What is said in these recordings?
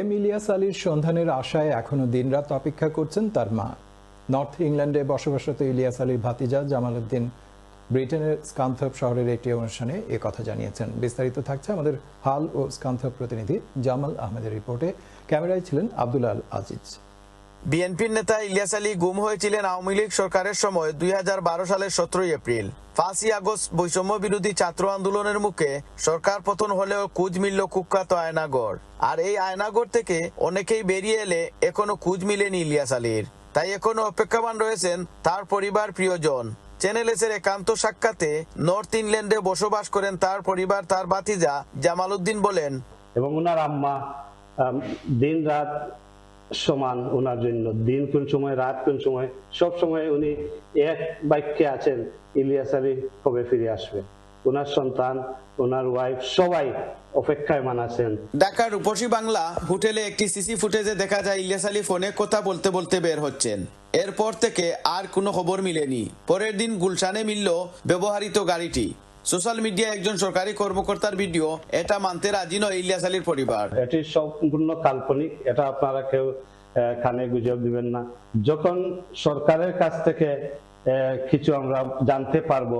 M Ilias আলীর সন্ধানের আশায় এখনও দিনরাত অপেক্ষা করছেন তার মা। নর্থ ইংল্যান্ডে বসবাসরত ইলিয়াস আলীর ভাতিজা জামাল উদ্দিন ব্রিটেনের স্কান্থপ শহরের একটি অনুষ্ঠানে এ কথা জানিয়েছেন। বিস্তারিত থাকছে আমাদের হাল ও স্কান্থপ প্রতিনিধি জামাল আহমেদের রিপোর্টে। ক্যামেরায় ছিলেন আব্দুল আল আজিজ। বিএনপির নেতা ইলিয়াস আলী গুম হয়েছিলেন আওয়ামী লীগ সরকারের সময় দুই বারো সালের সতেরোই এপ্রিল। পাঁচই আগস্ট বৈষম্য বিরোধী ছাত্র আন্দোলনের মুখে সরকার পতন হলেও কুজ মিলল কুখ্যাত আয়নাগর আর এই আয়নাগর থেকে অনেকেই বেরিয়ে এলে এখনও কুজ মিলেনি ইলিয়াস আলীর। তাই এখনও অপেক্ষামান রয়েছেন তার পরিবার প্রিয়জন। চ্যানেল এস এর একান্ত সাক্ষাতে নর্থ ইংল্যান্ডে বসবাস করেন তার পরিবার তার বাতিজা জামাল উদ্দিন বলেন, এবং ওনার আম্মা দিন রাত সমান ওনার জন্য। দিন কোন সময়, রাত কোন সময়, সব সময় উনি এক বাক্যে আছেন, ইলিয়াস আলী কবে ফিরে আসবে? ওনার সন্তান, ওনার ওয়াইফ সবাই অপেক্ষায় মানাছেন। ঢাকার রূপসী বাংলা হোটেলে একটি সিসি ফুটেজে দেখা যায় ইলিয়াস আলী ফোনে কথা বলতে বলতে বের হচ্ছেন। এরপর থেকে আর কোনো খবর মিলেনি। পরের দিন গুলশানে মিলল ব্যবহৃত গাড়িটি। সোশ্যাল মিডিয়ায় একজন সরকারি কর্মকর্তার ভিডিও এটা মানতে রাজি নয় ইলিয়াস আলীর পরিবার। এটি সম্পূর্ণ কাল্পনিক এটা আপনারা কেউ কানে গুজব দিবেন না। যখন সরকারের কাছ থেকে কিছু আমরা জানতে পারব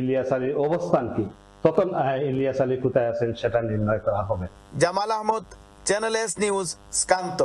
ইলিয়াস আলীর অবস্থান কি তখন ইলিয়াস আলী কোথায় আছেন সেটা নির্ণয় করা হবে। Jamal Ahmad channel S news স্কান্ত।